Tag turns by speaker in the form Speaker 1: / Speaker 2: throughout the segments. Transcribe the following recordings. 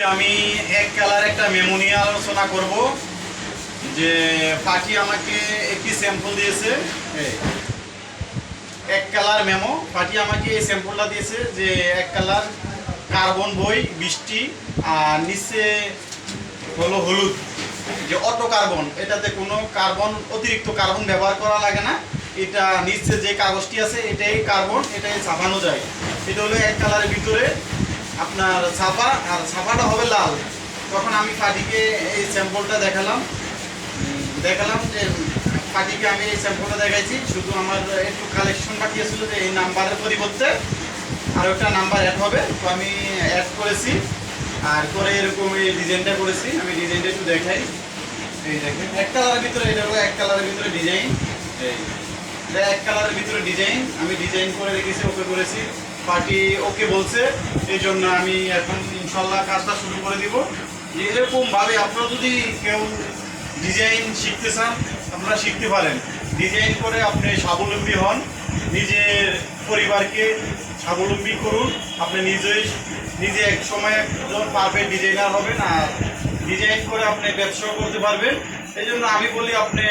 Speaker 1: আমি এক কালার একটা মেমো নিয়ে আলোচনা করব, যে পাখি আমাকে একটি স্যাম্পল দিয়েছে। এক কালার মেমো পাখি আমাকে এই স্যাম্পলটা দিয়েছে যে এক কালার কার্বন বই, বৃষ্টি, আর নিচে হলো হলুদ। যে অটো কার্বন এটাতে কোনো কার্বন, অতিরিক্ত কার্বন ব্যবহার করা লাগে না। এটা নিচে যে কাগজটি আছে, এটাই কার্বন, এটাই ছাপানো যায়। এটা হলো এক কালারের ভিতরে আপনার ছাপা, আর ছাপাটা হবে লাল। তখন আমি ফাটিকে এই স্যাম্পলটা দেখালাম। দেখালাম যে ফাটিকে আমি এই স্যাম্পলটা দেখাইছি। শুধু আমার একটু কালেকশন বাকি ছিল যে এই নাম্বারের পরিবর্তে আর একটা নাম্বার অ্যাড হবে। তো আমি অ্যাড করেছি। আর করে এরকম এই ডিজাইনটা করেছি। আমি ডিজাইনটা একটু দেখাই। এই দেখেন, এক কালারের ভিতরে এটা হলো এক কালারের ভিতরে ডিজাইন। এই এক কালারের ভিতরে ডিজাইন। আমি ডিজাইন করে রেখেছি, ওকে করেছি। পার্টি ওকে বলছে, এই জন্য আমি এখন ইনশাল্লাহ কাজটা শুরু করে দিব। যে এরকম আপনারা যদি কেউ ডিজাইন শিখতে চান, আপনারা শিখতে পারেন। ডিজাইন করে আপনি স্বাবলম্বী হন, নিজের পরিবারকে স্বাবলম্বী করুন। আপনি নিজেই, নিজে এক সময় একজন পারফেক্ট ডিজাইনার হবেন আর ডিজাইন করে আপনি ব্যবসাও করতে পারবেন। এই জন্য আমি বলি আপনি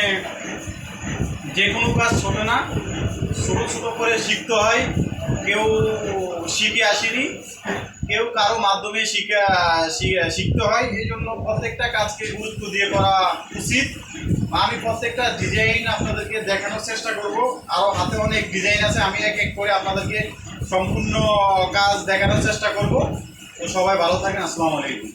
Speaker 1: যে কোনো কাজ ছোট না, ছোট ছোট করে শিখতে হয়। কেউ শিখে আসেনি, কেউ কারও মাধ্যমে শিখা শিখতে হয়। এই জন্য প্রত্যেকটা কাজকে গুরুত্ব দিয়ে করা উচিত। আমি প্রত্যেকটা ডিজাইন আপনাদেরকে দেখানোর চেষ্টা করব। আরও হাতে অনেক ডিজাইন আছে, আমি এক এক করে আপনাদেরকে সম্পূর্ণ কাজ দেখানোর চেষ্টা করব। তো সবাই ভালো থাকেন, আসসালামু আলাইকুম।